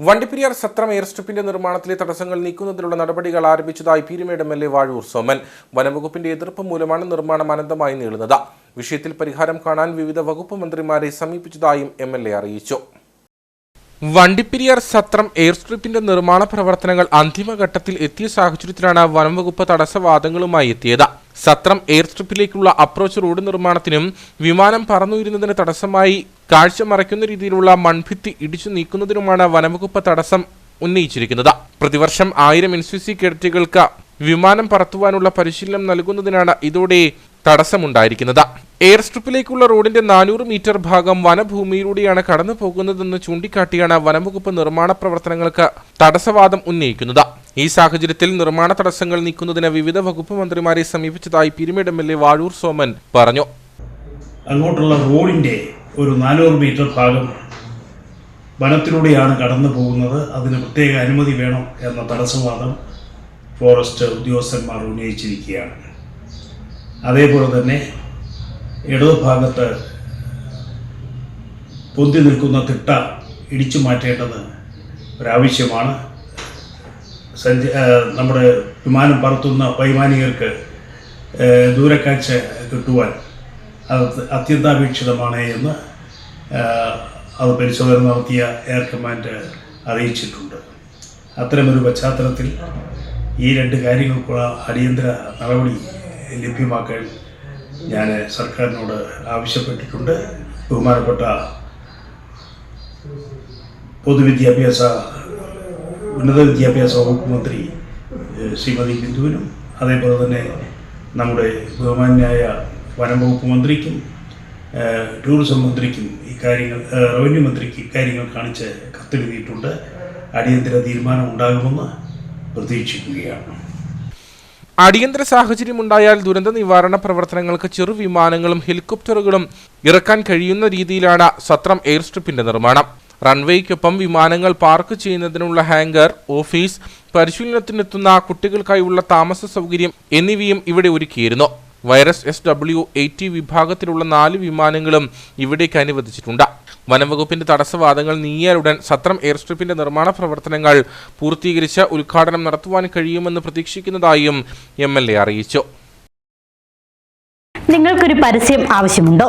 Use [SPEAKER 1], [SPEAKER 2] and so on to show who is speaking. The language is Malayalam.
[SPEAKER 1] വണ്ടിപ്പെരിയാർ സത്രം എയർ സ്ട്രിപ്പിന്റെ നിർമ്മാണത്തിലെ തടസ്സങ്ങൾ നീക്കുന്നതിനുള്ള നടപടികൾ ആരംഭിച്ചതായി Peermade M L A Vazhoor Soman. വനംവകുപ്പിന്റെ എതിർപ്പ് മൂലമാണ് നിർമ്മാണം അനന്തമായി നീളുന്നത്. വിഷയത്തിൽ പരിഹാരം കാണാൻ വിവിധ വകുപ്പ് മന്ത്രിമാരെ സമീപിച്ചതായും എം എൽ എ അറിയിച്ചു. വണ്ടിപ്പെരിയാർ സത്രം എയർ സ്ട്രിപ്പിന്റെ നിർമ്മാണ പ്രവർത്തനങ്ങൾ അന്തിമഘട്ടത്തിൽ എത്തിയ സാഹചര്യത്തിലാണ് വനംവകുപ്പ് തടസ്സവാദങ്ങളുമായി എത്തിയത്. സത്രം എയർ സ്ട്രിപ്പിലേക്കുള്ള അപ്രോച്ച് റോഡ് നിർമ്മാണത്തിനും വിമാനം പറന്നുയരുന്നതിന് തടസ്സമായി കാഴ്ച മറയ്ക്കുന്ന രീതിയിലുള്ള മൺഭിത്തി ഇടിച്ചു നീക്കുന്നതിനുമാണ് വനംവകുപ്പ് തടസ്സം ഉന്നയിച്ചിരിക്കുന്നത്. പ്രതിവർഷം ആയിരം എൻ സി സി കേഡറ്റുകൾക്ക് വിമാനം പറത്തുവാനുള്ള പരിശീലനം നൽകുന്നതിനാണ് ഇതോടെ തടസ്സമുണ്ടായിരിക്കുന്നത്. എയർ സ്ട്രിപ്പിലേക്കുള്ള റോഡിന്റെ നാനൂറ് മീറ്റർ ഭാഗം വനഭൂമിയിലൂടെയാണ് കടന്നു പോകുന്നതെന്ന് ചൂണ്ടിക്കാട്ടിയാണ് വനംവകുപ്പ് നിർമ്മാണ പ്രവർത്തനങ്ങൾക്ക് തടസ്സവാദം ഉന്നയിക്കുന്നത്. ഈ സാഹചര്യത്തിൽ നിർമ്മാണ തടസ്സങ്ങൾ നീക്കുന്നതിന് വിവിധ വകുപ്പ് മന്ത്രിമാരെ സമീപിച്ചതായി Peermade M L A Vazhoor Soman പറഞ്ഞു.
[SPEAKER 2] അങ്ങോട്ടുള്ള റോഡിന്റെ ഒരു നാനൂറ് മീറ്റർ ഭാഗം വനത്തിലൂടെയാണ് കടന്നു പോകുന്നത്. അതിന് പ്രത്യേക അനുമതി വേണം എന്ന തടസ്സവാദം ഫോറസ്റ്റ് ഉദ്യോഗസ്ഥന്മാർ ഉന്നയിച്ചിരിക്കുകയാണ്. അതേപോലെ തന്നെ ഇടതുഭാഗത്ത് പൊന്തി നിൽക്കുന്ന തിട്ട ഇടിച്ചു മാറ്റേണ്ടത് ഒരാവശ്യമാണ്. സഞ്ച നമ്മുടെ വിമാനം പറത്തുന്ന വൈമാനികർക്ക് ദൂരക്കാഴ്ച കിട്ടുവാൻ അത് അത്യന്താപേക്ഷിതമാണ് എന്ന് അത് പരിശോധന നടത്തിയ എയർ കമാൻഡ് അറിയിച്ചിട്ടുണ്ട്. അത്തരമൊരു പശ്ചാത്തലത്തിൽ ഈ രണ്ട് കാര്യങ്ങൾക്കുള്ള അടിയന്തര നടപടി ലഭ്യമാക്കാൻ ഞാൻ സർക്കാരിനോട് ആവശ്യപ്പെട്ടിട്ടുണ്ട്. ബഹുമാനപ്പെട്ട പൊതുവിദ്യാഭ്യാസ ഉന്നത വിദ്യാഭ്യാസ വകുപ്പ് മന്ത്രി ശ്രീമതി ബിന്ദുവിനും അതേപോലെ തന്നെ നമ്മുടെ ബഹുമാന്യായ വനം വകുപ്പ് മന്ത്രിക്കും ടൂറിസം മന്ത്രിക്കും ഇക്കാര്യങ്ങൾ കാര്യങ്ങൾ റവന്യൂ മന്ത്രിക്ക് ഇക്കാര്യങ്ങൾ കാണിച്ച് കത്തെഴുതിയിട്ടുണ്ട് അടിയന്തര തീരുമാനം ഉണ്ടാകുമെന്ന് പ്രതീക്ഷിക്കുകയാണ്.
[SPEAKER 1] അടിയന്തര സാഹചര്യമുണ്ടായാൽ ദുരന്ത നിവാരണ പ്രവർത്തനങ്ങൾക്ക് ചെറു വിമാനങ്ങളും ഹെലികോപ്റ്ററുകളും ഇറക്കാൻ കഴിയുന്ന രീതിയിലാണ് സത്രം എയർ സ്ട്രിപ്പിന്റെ നിർമ്മാണം. റൺവേയ്ക്കൊപ്പം വിമാനങ്ങൾ പാർക്ക് ചെയ്യുന്നതിനുള്ള ഹാങ്കർ ഓഫീസ് പരിശീലനത്തിനെത്തുന്ന കുട്ടികൾക്കായുള്ള താമസ സൗകര്യം എന്നിവയും ഇവിടെ ഒരുക്കിയിരുന്നു. വൈറസ് എസ് ഡബ്ല്യു എയ്റ്റി വിഭാഗത്തിലുള്ള നാല് വിമാനങ്ങളും ഇവിടേക്ക് അനുവദിച്ചിട്ടുണ്ട്. വനംവകുപ്പിന്റെ തടസ്സവാദങ്ങൾ നീങ്ങിയാലുടൻ സത്രം എയർ സ്ട്രിപ്പിന്റെ നിർമ്മാണ പ്രവർത്തനങ്ങൾ പൂർത്തീകരിച്ച് ഉദ്ഘാടനം നടത്തുവാൻ കഴിയുമെന്ന് പ്രതീക്ഷിക്കുന്നതായും എം എൽ എ അറിയിച്ചു.
[SPEAKER 3] നിങ്ങൾക്കൊരു പരസ്യം ആവശ്യമുണ്ടോ?